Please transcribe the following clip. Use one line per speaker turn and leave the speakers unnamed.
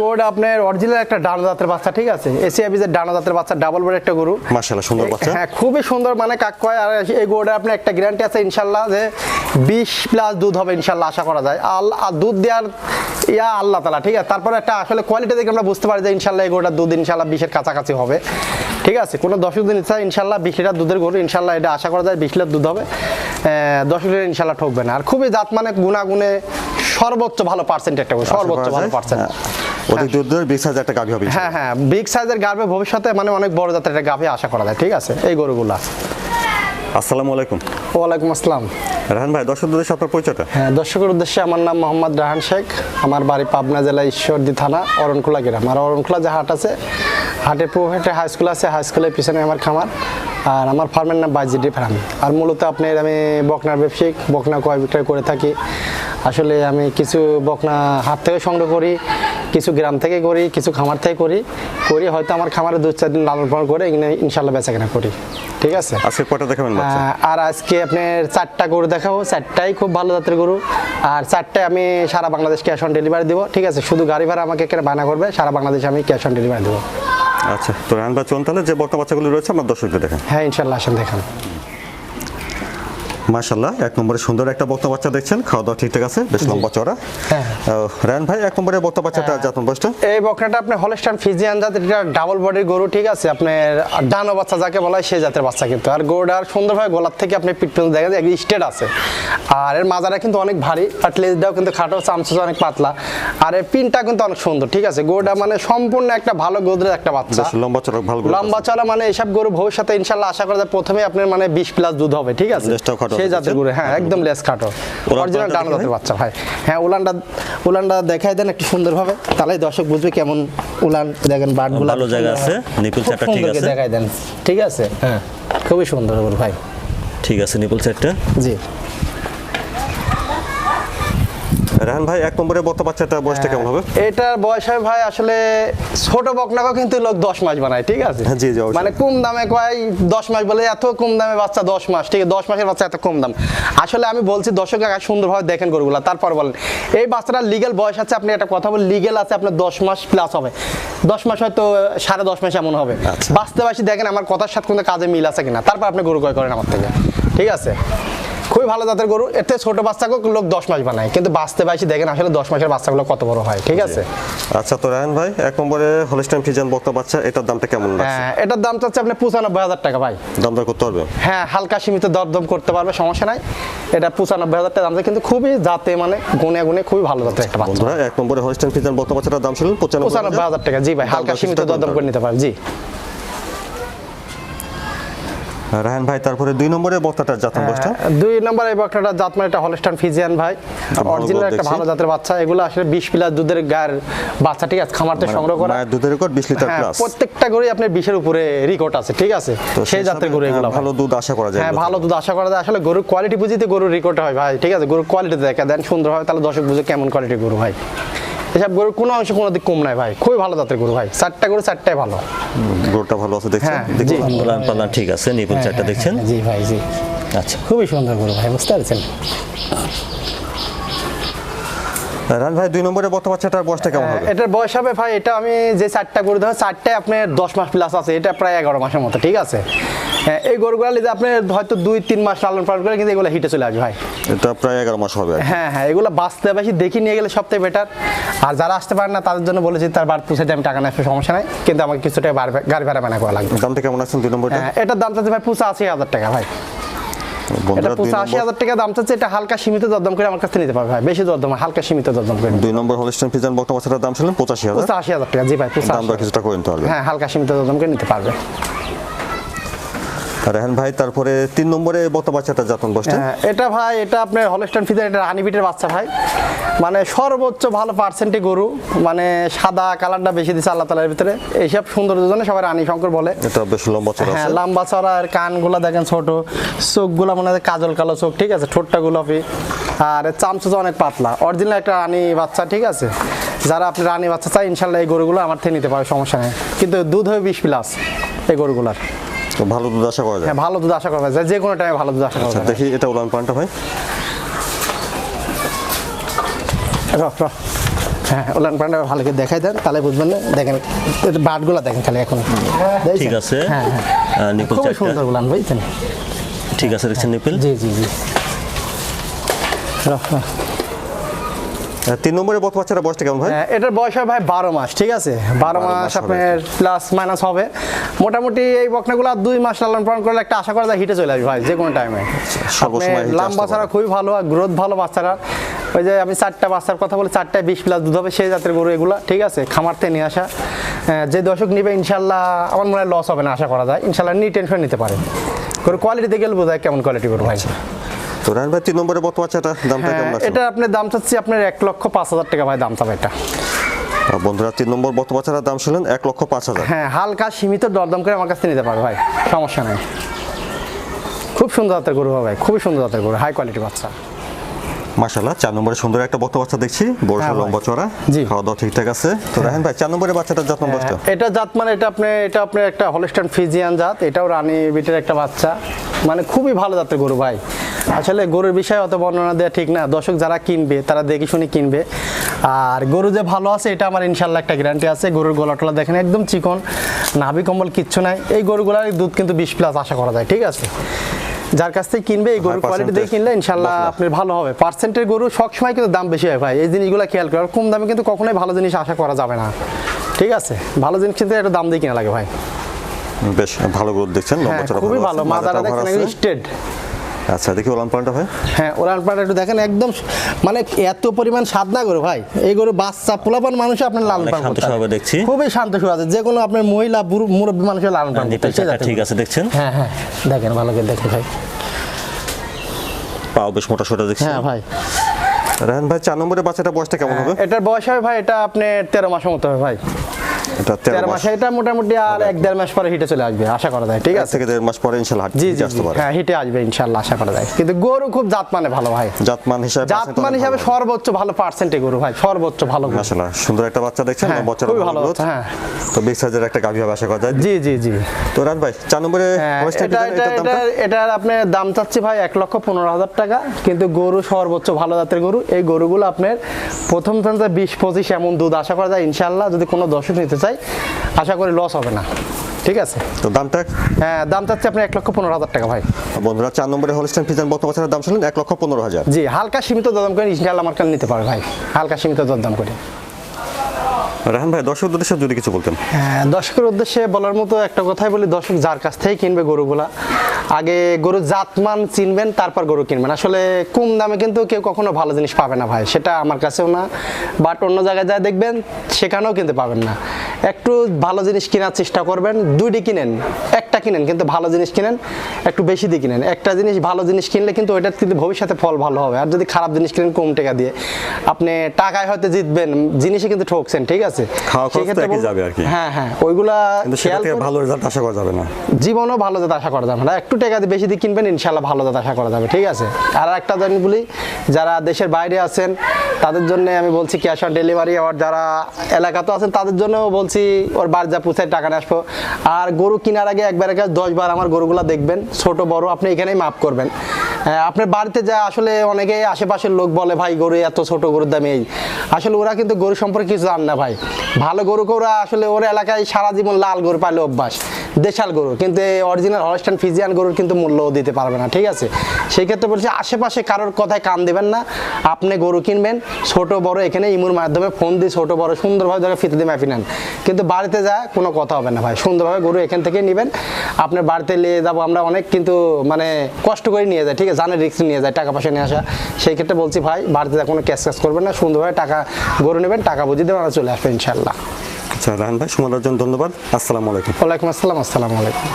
গরুটা আপনার অরিজিনাল একটা ডানা জাতের বাচ্চা ঠিক আছে? এশিয়া বিজের ডানা জাতের বাচ্চা ডাবল বড় একটা গরু।
মার্শাল্লাহ সুন্দর বাচ্চা।
হ্যাঁ খুবই সুন্দর মানে কাক কয় আর এই গরুটা আপনার একটা গ্যারান্টি আছে ইনশাল্লাহ যে বিশ প্লাস দুধ হবে ইনশাল্লাহ আশা করা যায়। আর দুধ দেওয়ার ইয়া আল্লাহ তালা ঠিক আছে? তারপরে একটা আসলে কোয়ালিটি দেখে আমরা বুঝতে পারি যে ইনশাল্লাহ এই দুধ ইনশাল্লাহ বিশের কাছাকাছি হবে। ঠিক আছে? কোনো দশক দিন ইচ্ছা ইনশাল্লাহ বিশ লিটার দুধের গরু এটা আশা করা যায় বিশ লিটার দুধ হবে। দশ লিটার ইনশাল্লাহ ঠকবে না। আর খুবই জাত মানে গুণাগুণে সর্বোচ্চ ভালো পার্সেন্ট একটা সর্বোচ্চ ভালো পার্সেন্ট
হ্যাঁ। বিগ সাইজের একটা গাভী হবে
হ্যাঁ হ্যাঁ বিগ সাইজের গাভী ভবিষ্যতে মানে অনেক বড় জাতের একটা গাভী আশা করা যায় ঠিক আছে? এই গরুগুলা।
আসসালামু আলাইকুম।
ওয়ালাইকুম আসসালাম।
রাহান ভাই দর্শকদের আপনার পরিচয়টা?
হ্যাঁ দর্শকের উদ্দেশ্যে আমার নাম মোহাম্মদ রাহান শেখ। আমার বাড়ি পাবনা জেলা ঈশ্বরদী থানা অরণকুলা গ্রাম। আর অরণকুলা যে হাট আছে হাটের প্রোহেটে হাই স্কুল আছে হাই স্কুলের পিছনে আমার খামার। আর আমার ফার্মের নাম বাইজিডি ফার্ম আর মূলত আপনার আমি বকনার ব্যবসায়িক বকনা ক্রয় বিক্রয় করে থাকি। আসলে আমি কিছু বকনা হাট থেকে সংগ্রহ করি কিছু গ্রাম থেকে করি কিছু খামার থেকে করি। করি হয়তো আমার খামারে দু চার দিন লালন পালন করে এখানে ইনশাল্লাহ বেচা কেনা করি। ঠিক আছে?
আজকে কয়টা দেখাবেন
আর আজকে আপনার চারটা গরু দেখাবো। চারটাই খুব ভালো জাতের গরু। আর চারটায় আমি সারা বাংলাদেশ ক্যাশ অন ডেলিভারি দেবো। ঠিক আছে? শুধু গাড়ি ভাড়া আমাকে এখানে বানা করবে সারা বাংলাদেশে আমি ক্যাশ অন ডেলিভারি দেবো।
আচ্ছা তো রান বা চলুন তাহলে যে বর্তমান বাচ্চাগুলো রয়েছে আপনার দর্শকদের দেখেন
হ্যাঁ ইনশাল্লাহ আসেন, দেখান।
মাশাল্লাহ এক নম্বরে সুন্দর একটা বক্তা বাচ্চা দেখছেন খাওয়া দাওয়া ঠিকঠাক আছে বেশ লম্বা চড়া
হ্যাঁ।
রায়ন ভাই এক নম্বরে বক্তা বাচ্চাটা জাতন বয়সটা?
এই আপনার হলস্টান ফিজিয়ান জাতের এটা ডাবল বডির গরু ঠিক আছে? আপনার ডানো বাচ্চা যাকে বলা হয় সেই জাতের বাচ্চা কিন্তু। আর গরুটার সুন্দরভাবে গলার থেকে আপনি পিট পর্যন্ত দেখা যায় একদম স্টেট আছে। আর এর মাজারা কিন্তু অনেক ভারী আর লেজটাও কিন্তু খাটো চামচুচ অনেক পাতলা। আর এর পিনটা কিন্তু অনেক সুন্দর ঠিক আছে? গরুটা মানে সম্পূর্ণ একটা ভালো গোদরের একটা বাচ্চা।
লম্বা চড়া ভালো
লম্বা চলা মানে এইসব গরু ভবিষ্যতে ইনশাল্লাহ আশা করা যায় প্রথমে আপনার মানে বিশ প্লাস দুধ হবে ঠিক আছে? সেই জাতের গরু হ্যাঁ একদম লেস
উলান
অরিজিনাল ডান জাতের বাচ্চা ভাই। হ্যাঁ উলানটা উলানটা দেখাই দেন একটু সুন্দরভাবে। তাহলে দর্শক বুঝবে কেমন উলান দেখেন বাটগুলো
ভালো জায়গা আছে, নিপুল চাপটা ঠিক আছে।
দেখাই দেন। ঠিক আছে? হ্যাঁ খুবই সুন্দর গরু ভাই।
ঠিক আছে নিপুল সেটটা
জি।
রাহান ভাই এক নম্বরে বক্তা বাচ্চাটা বয়সটা কেমন হবে?
এটার বয়স হয় ভাই আসলে ছোট বকনাকে কিন্তু লোক দশ মাস বানায় ঠিক আছে?
হ্যাঁ, জি, জি,
মানে কম দামে কয় দশ মাস বলে এত কম দামে বাচ্চা দশ মাস ঠিক আছে? দশ মাসের বাচ্চা এত কম দাম। আসলে আমি বলছি দর্শক আগে সুন্দরভাবে দেখেন গরুগুলা তারপর বলেন। এই বাচ্চাটার লিগেল বয়স আছে আপনি একটা কথা বলেন লিগেল আছে আপনার দশ মাস প্লাস হবে। দশ মাস হয়তো সাড়ে দশ মাস এমন হবে।
আচ্ছা।
বাস্তবাসী দেখেন আমার কথার সাথে কোনো কাজে মিল আছে কিনা। তারপর আপনি গরু ক্রয় করেন আমার থেকে ঠিক আছে? খুবই ভালো জাতের গরু। এতে ছোট বাচ্চাকে লোক দশ মাস বানায়। কিন্তু বাঁচতে বাসি দেখেন আসলে দশ মাসের বাচ্চাগুলো কত বড় হয় ঠিক আছে?
আচ্ছা তো রায়ন ভাই এক নম্বরে হলিস্টাইন ফিজান বক্তা বাচ্চা এটার দামটা কেমন লাগছে?
হ্যাঁ এটার দাম চাচ্ছে আপনি পঁচানব্বই হাজার টাকা ভাই।
দাম দর করতে পারবে?
হ্যাঁ হালকা সীমিত দরদম করতে পারবে সমস্যা নাই। এটা পঁচানব্বই হাজার টাকা দাম কিন্তু খুবই জাতে মানে গুনে গুনে খুবই ভালো জাতের একটা বাচ্চা।
এক নম্বরে হলিস্টাইন ফিজান বক্তা বাচ্চাটার দাম ছিল পঁচানব্বই
হাজার টাকা। জি ভাই হালকা সীমিত দরদম করে নিতে পারবে জি।
রায়ন ভাই তারপরে দুই নম্বরে বক্তাটার জাতন বয়সটা
দুই নম্বর এই বকটাটা জাত মানে একটা হলস্টান ফিজিয়ান ভাই। অরিজিনাল একটা ভালো জাতের বাচ্চা। এগুলো আসলে বিশ প্লাস দুধের গায়ের বাচ্চা ঠিক আছে? খামার থেকে সংগ্রহ করা।
মায়ের দুধের রেকর্ড বিশ লিটার
হ্যাঁ
প্লাস
প্রত্যেকটা গরুই আপনার বিশের উপরে রেকর্ড আছে ঠিক আছে? সেই জাতের গরু এগুলো
ভালো দুধ আশা করা যায়
হ্যাঁ ভালো দুধ আশা করা যায়। আসলে গরুর কোয়ালিটি বুঝিতে গরুর রেকর্ড হয় ভাই ঠিক আছে? গরুর কোয়ালিটি দেখা দেন সুন্দর হয় তাহলে দর্শক বুঝে কেমন কোয়ালিটি গরু ভাই। এসব গরুর কোনো অংশ কোনো দিক কম নাই ভাই। খুবই ভালো জাতের গরু ভাই। চারটা গরু চারটাই ভালো।
গরুটা ভালো আছে দেখছেন?
হ্যাঁ,
দেখুন।
জি।
পালান পালান ঠিক আছে নিপুণ চারটা দেখছেন?
জি ভাই জি।
আচ্ছা।
খুবই সুন্দর গরু ভাই বুঝতে পারছেন?
রান ভাই দুই নম্বরে বর্তমান বাচ্চাটার বয়সটা কেমন হবে?
এটার বয়স হবে ভাই এটা আমি যে চারটা গরু ধর চারটায় আপনার দশ মাস প্লাস আছে এটা প্রায় এগারো মাসের মতো ঠিক আছে? হ্যাঁ, এই গরুগুলো নিতে আপনি হয়তো দুই তিন মাস লালন পালন করে কিন্তু এগুলো হিটে চলে আসবে ভাই।
এটা প্রায় এগারো মাস হবে
হ্যাঁ হ্যাঁ এগুলো বাঁচতে বেশি দেখি নিয়ে গেলে সবথেকে বেটার আর যারা আসতে পারেন না তাদের জন্য বলেছি তার বার পুষে আমি টাকা নেওয়ার সমস্যা নাই কিন্তু আমাকে কিছু টাকা গাড়ি ভাড়া বানা করা লাগবে।
দামটা কেমন আছেন দুই নম্বরটা?
হ্যাঁ এটার দাম চাচ্ছে ভাই পুষা আশি হাজার টাকা ভাই। এটা
নম্বর
হাজার টাকা দাম চাচ্ছে এটা হালকা সীমিত দরদাম করে আমার কাছে নিতে পারবে ভাই। বেশি দরদাম হালকা সীমিত দরদাম করে।
দুই নম্বর হলিস্টাইন ফিজান বক্তা বাচ্চাটার দাম ছিল পঁচাশি হাজার।
পুষা আশি হাজার টাকা জি ভাই
দাম কিছুটা করে নিতে পারবে
হ্যাঁ হালকা সীমিত দরদাম করে নিতে পারবে।
রেহান ভাই তারপরে তিন নম্বরে বাচ্চাটার জাতন বয়সটা
হ্যাঁ, এটা ভাই এটা আপনার হলস্টাইন ফিজার এটা হানিবিটের বাচ্চা ভাই। মানে সর্বোচ্চ ভালো পার্সেন্টে গরু মানে সাদা কালারটা বেশি দিচ্ছে আল্লাহ তালার ভিতরে। এইসব সৌন্দর্যের জন্য সবাই রানী শঙ্কর বলে।
এটা বেশ লম্বা চড়া
হ্যাঁ লম্বা চড়া আর কানগুলা দেখেন ছোট। চোখগুলা মনে হয় কাজল কালো চোখ ঠিক আছে? ঠোঁটটা গোলাপি। আর চামচুচা অনেক পাতলা। অরিজিনাল একটা রানী বাচ্চা ঠিক আছে? যারা আপনি রানী বাচ্চা চাই ইনশাল্লাহ এই গরুগুলো আমার থেকে নিতে পারে সমস্যা নেই। কিন্তু দুধ হবে বিশ প্লাস এই গরুগুলার।
ভালো দুধ আশা করা যায়?
হ্যাঁ ভালো দুধ আশা করা যায়। যে কোনো টাইমে ভালো দুধ আশা করা
আচ্ছা
যায়।
দেখি এটা উলান পানটা ভাই।
রহ, রহ। হ্যাঁ ওলান পান্ডা ভালো করে দেখাই দেন তাহলে বুঝবেন না। দেখেন বাটগুলো দেখেন খালি এখন।
ঠিক আছে।
হ্যাঁ হ্যাঁ।
নিপুল
সুন্দর বুঝছেন?
ঠিক আছে দেখছেন নিপুল?
জি জি জি। রাখ।
আহ, তিন নম্বরে বক বাচ্চাটা বয়সটা কেমন ভাই?
হ্যাঁ, এটার বয়স হয় ভাই বারো মাস ঠিক আছে? বারো মাস আপনার প্লাস মাইনাস হবে। মোটামুটি এই বকনাগুলো দুই মাস লালন পালন করলে একটা আশা করা যায় হিটে চলে আসবে ভাই যে কোনো টাইমে লাম বাচ্চারা খুবই ভালো আর গ্রোথ ভালো বাচ্চারা। ওই যে আমি চারটা বাচ্চার কথা বলি চারটায় বিশ প্লাস দুধ হবে সেই জাতের গরু এগুলো ঠিক আছে? খামার থেকে নিয়ে আসা। হ্যাঁ, যে দর্শক নিবে ইনশাল্লাহ আমার মনে হয় লস হবে না আশা করা যায়। ইনশাল্লাহ নি টেনশন নিতে পারে। গরু কোয়ালিটিতে গেলে বোঝায় কেমন কোয়ালিটি গরু ভাই।
তো রায়ন ভাই তিন নম্বরে বক বাচ্চাটা দামটা
হ্যাঁ
কেমন আছে?
এটা আপনার দাম চাচ্ছি আপনার এক লক্ষ পাঁচ হাজার টাকা ভাই দাম চাবে এটা।
বন্ধুরা তিন নম্বর বক বাচ্চাটার দাম শুনলেন এক লক্ষ পাঁচ হাজার।
হ্যাঁ হালকা সীমিত দরদাম করে আমার কাছ নিতে পারবে ভাই সমস্যা নেই। খুব সুন্দর জাতের গরু হবে ভাই খুবই সুন্দর জাতের গরু হাই কোয়ালিটি বাচ্চা।
মাশাল্লাহ চার নম্বরে সুন্দর একটা বক বাচ্চা দেখছি বড়
হ্যাঁ
লম্বা চড়া
জি।
খাওয়া দাওয়া ঠিকঠাক আছে। তো রায়ন ভাই চার নম্বরে বাচ্চাটার যত্ন বয়সটা
হ্যাঁ, এটা জাত মানে এটা আপনি এটা আপনার একটা হলস্টান ফিজিয়ান জাত এটাও রানী বিটের একটা বাচ্চা। মানে খুবই ভালো জাতের গরু ভাই। আসলে গরুর বিষয়ে অত বর্ণনা দেওয়া ঠিক না। দর্শক যারা কিনবে তারা দেখে শুনে কিনবে। আর গরু যে ভালো আছে এটা আমার ইনশাল্লাহ একটা গ্যারান্টি আছে। গরুর গলাটলা দেখেন একদম চিকন নাভি কম্বল কিচ্ছু নাই। এই গরুগুলার দুধ কিন্তু বিশ প্লাস আশা করা যায় ঠিক আছে? যার কাছ থেকে কিনবে এই গরুর কোয়ালিটি দিয়ে কিনলে ইনশাল্লাহ। আপনার ভালো হবে। পার্সেন্টের গরু সবসময় কিন্তু দাম বেশি হয় ভাই। এই জিনিসগুলো খেয়াল করে কম দামে কিন্তু কখনোই ভালো জিনিস আশা করা যাবে না। ঠিক আছে? ভালো জিনিস কিন্তু একটু দাম দিয়ে কিনা লাগে ভাই।
বেশ ভালো গ্রোথ দেখছেন লম্বা
হ্যাঁ
চড়া
খুবই ভালো
ভরা
দেখেন। স্টেড
আচ্ছা দেখি ওলান পালনটা ভাই।
হ্যাঁ ওরান পাড়া একটু দেখেন একদম মানে এত পরিমাণ স্বাদ না গরু ভাই। এই গরু বাচ্চা পোলাপান মানুষ আপনার লালন
শান্ত
করতে
স্বভাবে দেখছি।
খুবই শান্ত স্বভাব আছে যে কোনো আপনার মহিলা মুরব্বী মানুষের লালন
চারটা
জাতের
ঠিক আছে দেখছেন?
হ্যাঁ হ্যাঁ দেখেন ভালো করে দেখেন ভাই।
পাও বেশ মোটা সোটা দেখছি।
হ্যাঁ ভাই।
রায়ন ভাই চার নম্বরের বাচ্চাটা বয়সটা কেমন হবে?
এটার বয়স হবে ভাই এটা আপনি তেরো মাসের মতো হবে ভাই।
এটা তেরো
তেরো
মাস।
এটা মোটামুটি আর এক দেড় মাস পরে হিটে চলে আসবে আশা করা যায় ঠিক আছে?
থেকে দেড় মাস পরে ইনশাল্লাহ হিটে আসতে পারে।
হ্যাঁ হিটে আসবে ইনশাল্লাহ আশা করা যায়। কিন্তু গরু খুব জাত ভালো ভাই।
জাতমান হিসাবে
জাতমান হিসাবে সর্বোচ্চ ভালো পার্সেন্টে গরু ভাই সর্বোচ্চ ভালো গরু।
মাশাআল্লাহ সুন্দর একটা বাচ্চা দেখছেন
খুবই ভালো হ্যাঁ।
তো বিগ সাইজের একটা গাভী হবে আশা করা যায়।
জি জি জি।
তো রান ভাই চার নম্বরে
এটা এটা
এটার দামটা?
আপনার দাম চাচ্ছি ভাই এক লক্ষ পনেরো হাজার টাকা কিন্তু গরু সর্বোচ্চ ভালো জাতের গরু এই গরুগুলো আপনার প্রথম বিশ পঁচিশ এমন দুধ আশা করা যায় ইনশাল্লাহ যদি কোনো দর্শক নিতে চাই আশা করি লস হবে না। ঠিক আছে?
তো দামটা?
হ্যাঁ দাম চাচ্ছি আপনার এক লক্ষ পনেরো হাজার টাকা ভাই।
বন্ধুরা চার নম্বরে হলস্টাইন ফিজান বর্তমান বাচ্চার দাম শুনলেন এক লক্ষ পনেরো হাজার।
জি হালকা সীমিত দরদাম করে ইনশাল্লাহ আমার কাল নিতে পারবে ভাই। হালকা সীমিত দরদাম করে।
রাহান ভাই দর্শক উদ্দেশ্যে যদি কিছু বলতেন।
হ্যাঁ, দর্শকের উদ্দেশ্যে বলার মতো একটা কথাই বলি দর্শক যার কাছ থেকে কিনবে গরুগুলা আগে গরু জাতমান চিনবেন তারপর গরু কিনবেন। আসলে কম দামে কিন্তু কেউ কখনো ভালো জিনিস পাবে না ভাই সেটা আমার কাছেও না। বাট অন্য জায়গায় যা দেখবেন সেখানেও কিনতে পাবেন না। একটু ভালো জিনিস কেনার চেষ্টা করবেন দুইটি কিনেন। একটা কিনেন কিন্তু ভালো জিনিস কিনেন একটু বেশি দিয়ে কিনেন। একটা জিনিস ভালো জিনিস কিনলে কিন্তু ওইটার কিন্তু ভবিষ্যতে ফল ভালো হবে। আর যদি খারাপ জিনিস কিনেন কম টাকা দিয়ে। আপনি টাকায় হয়তো জিতবেন জিনিসে কিন্তু ঠকছেন ঠিক আছে। হ্যাঁ হ্যাঁ ওইগুলা
ভালো রেজাল্ট আশা করা যাবে না।
জীবনও ভালো যাতে আশা করা যাবে না। একটু টাকা বেশি দিয়ে কিনবেন ইনশাল্লাহ ভালো যাতে আশা করা যাবে। ঠিক আছে? আর একটা জানি বলি, যারা দেশের বাইরে আছেন, তাদের জন্য আমি বলছি ক্যাশ অন ডেলিভারি আর যারা এলাকাতে আছেন, তাদের জন্য বলছি, ওর বাড়ি যা পুষায় টাকা নিয়ে আসব। আর গরু কেনার আগে একবার কাছে দশ বার আমার গরুগুলা দেখবেন, ছোট, বড়, আপনি এখানেই মাপ করবেন। আপনার বাড়িতে যা আসলে অনেকে আশেপাশের লোক বলে, ভাই, গরু এত ছোট, গরুর দাম এই। আসলে ওরা কিন্তু গরু সম্পর্কে কিছু জান না ভাই। ভালো গরু ওরা আসলে ওর এলাকায় সারা জীবন লাল গরু পাইলে অভ্যাস। দেশাল গরু, কিন্তু এই অরিজিনাল হলস্টান ফিজিয়ান গরুর কিন্তু মূল্যও দিতে পারবে না, ঠিক আছে? সেই ক্ষেত্রে বলছি আশেপাশে কারোর কথায় কান দেবেন না, আপনি গরু কিনবেন, ছোট, বড়, এখানে ইমুর মাধ্যমে ফোন দিয়ে ছোট, বড়, সুন্দরভাবে ধরে ফিতে দিয়ে মাপি নেন। কিন্তু বাড়িতে যা, কোনো কথা হবে না ভাই, সুন্দরভাবে গরু এখান থেকে নেবেন। আপনার বাড়িতে নিয়ে যাব আমরা অনেক কিন্তু মানে কষ্ট করে নিয়ে যাই ঠিক আছে? জানের রিক্স নিয়ে যায়, টাকা পয়সা নিয়ে আসা। সেই ক্ষেত্রে বলছি ভাই, বাড়িতে যা কোনো ক্যাশ ক্যাশ করবেন না, সুন্দরভাবে টাকা গরু নেবেন, টাকা বুঝিয়ে দেবেন চলে আসবে ইনশাল্লাহ
আচ্ছা রাহান ভাই সময় জন্য ধন্যবাদ। আসসালামু আলাইকুম।
ওয়ালাইকুম আসসালাম আসসালামু আলাইকুম।